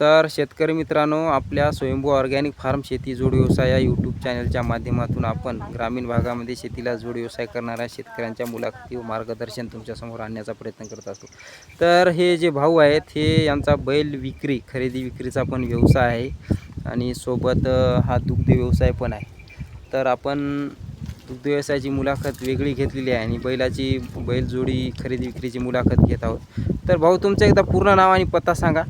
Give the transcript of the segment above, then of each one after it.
तर शेतकरी मित्रांनो आपल्या स्वयंभू ऑर्गॅनिक फार्म शेती जोड व्यवसाय या यूट्यूब चॅनलच्या माध्यमातून आपण ग्रामीण भागामध्ये शेतीला जोड व्यवसाय करणाऱ्या शेतकऱ्यांच्या मुलाखती व मार्गदर्शन तुमच्यासमोर आणण्याचा प्रयत्न करत असतो. तर हे जे भाऊ आहेत हे यांचा बैल विक्री खरेदी विक्रीचा पण व्यवसाय आहे आणि सोबत हा दुग्ध व्यवसाय पण आहे. तर आपण दुग्ध व्यवसायाची मुलाखत वेगळी घेतलेली आहे आणि बैलाची बैलजोडी खरेदी विक्रीची मुलाखत घेत आहोत. तर भाऊ तुमचं एकदा पूर्ण नाव आणि पत्ता सांगा.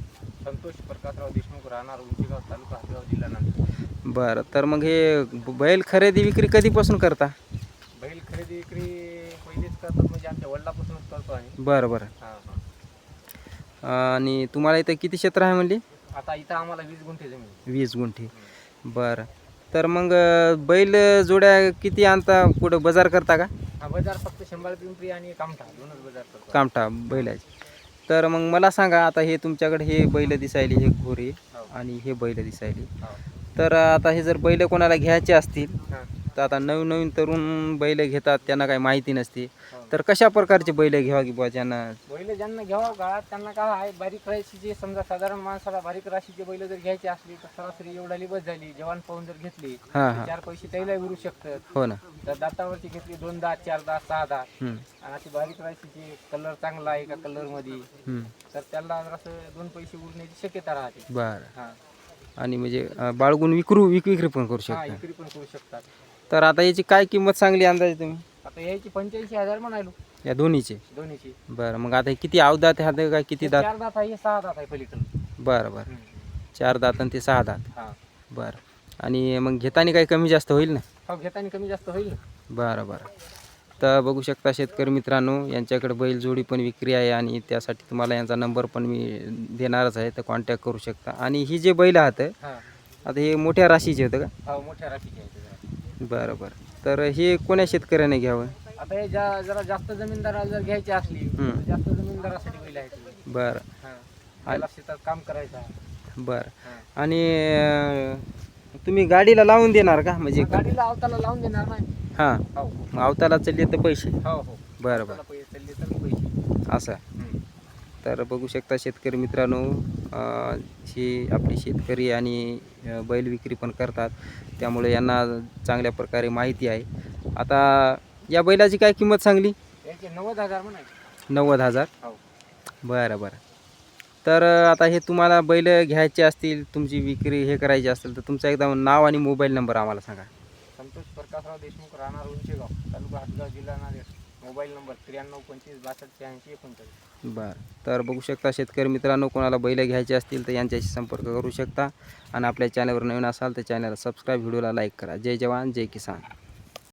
संतोष प्रकाशराव देशमुख राहणार उंचीगाव तालुका हदगाव जिल्हा नांदेड. बरं तर मग हे बैल खरेदी विक्री कधीपासून करता? बैल खरेदी विक्री पहिलीच करतात म्हणजे आमच्या वडिलापासूनच करतो आम्ही. बरं बरं. हां हां. आणि तुम्हाला इथं किती क्षेत्र आहे म्हणली? आता इथं आम्हाला वीस गुंठे जमीन वीस गुंठे. बरं. तर मग बैल जोड्या किती आणता कुठं बाजार करता का? हा बाजार फक्त शंभर पिंपरी आणि कामठा दोनच बाजार करतो. कामठा बैलाचे. तर मग मला सांगा आता हे तुमच्याकडे हे बैल दिसायली हे घोरे हो. आणि हे बैल दिसायली हो. तर आता हे जर बैल कोणाला घ्यायचे असतील तर आता नवीन नवीन तरुण बैल घेतात त्यांना काही माहिती नसते. तर कशा प्रकारचे बैल घ्यावा की बुवा ज्यांना? बैल ज्यांना घ्यावं का? त्यांना काय आहे बारीक राशीचे समजा साधारण माणसाला बारीक राशीचे बैल जर घ्यायचे असले तर सरासरी एवढाली बस झाली जवान पाहून जर घेतली हां तर चार पैसे त्याला उरू शकतात. हो ना. तर दातावरची घेतली दोन दात चार दात सहा दात. हम्म, आणि अशी बारीक राशीची कलर चांगला आहे का कलरमध्ये? हम्म. तर त्याला जरासं दोन पैसे उरण्याची शक्यता राहते. बरं. हा. आणि म्हणजे अं, बाळगून विक्रू विक विक्री पण करू हा शकता. विक्री पण करू शकतात. तर आता याची काय किंमत सांगली अंदाजे तुम्ही? आता यायची पंच्याऐंशी हजार म्हणालो. या दोन्हीचे? दोन्हीची. बरं मग आता हे किती अवदात ह्यात काय किती दात? चार दात आहे सहा दात आहे पलीकडे बरं बरं. चार दात आणि ते सहा दात. हा. बरं. आणि मग घेताना काही कमी जास्त होईल ना? हो घेताना कमी जास्त होईल ना. बरं बरं. तर बघू शकता शेतकरी मित्रांनो यांच्याकडे बैल जोडी पण विक्री आहे आणि त्यासाठी तुम्हाला यांचा नंबर पण मी देणारच आहे तर कॉन्टॅक्ट करू शकता. आणि ही जे बैल आहात हा. आता हे मोठ्या राशीचे होतं का? हो मोठ्या राशीचे आहे. बरं बरं. तर हे कोण्या शेतकऱ्याने घ्यावं? आता हे ज्या जरा जास्त जमीनदाराला जर घ्यायची असली हम्म. जास्त जमीनदारासाठी बैल आहे ते. बरं. हा. त्याला शेतात काम करायचं आहे. बरं. आणि अं, तुम्ही गाडीला लावून देणार का? म्हणजे गाडीला अवताला लावून देणार नाही. हां. हो. अवताला चालले तर पैसे. हो हो. बरं त्याला बरं. पैसे चालले तर पैसे. असं. तर बघू शकता शेतकरी मित्रांनो ही आपली शेतकरी आणि बैल विक्री पण करतात. त्यामुळे यांना चांगल्या प्रकारे माहिती आहे. आता या बैलाची काय किंमत सांगली? याचे नव्वद हजार म्हणायचे. नव्वद हजार? हो. बरं बरं. तर आता हे तुम्हाला बैल घ्यायचे असतील तुमची विक्री हे करायची असेल तर तुमचं एकदा नाव आणि मोबाईल नंबर आम्हाला सांगा. संतोष प्रकाशराव देशमुख राहणार उंचेगाव तालुका हदगाव जिल्हा नांदेड. मोबाईल नंबर त्र्याण्णव पंचवीस बासष्ट शहाऐंशी एकोणचाळीस. बरं. तर बघू शकता शेतकरी मित्रांनो कोणाला बैल घ्यायचे असतील तर यांच्याशी संपर्क करू शकता. आणि आपल्या चॅनलवर नवीन असाल तर चॅनलला सबस्क्राईब व्हिडिओला लाईक करा. जय जवान जय किसान.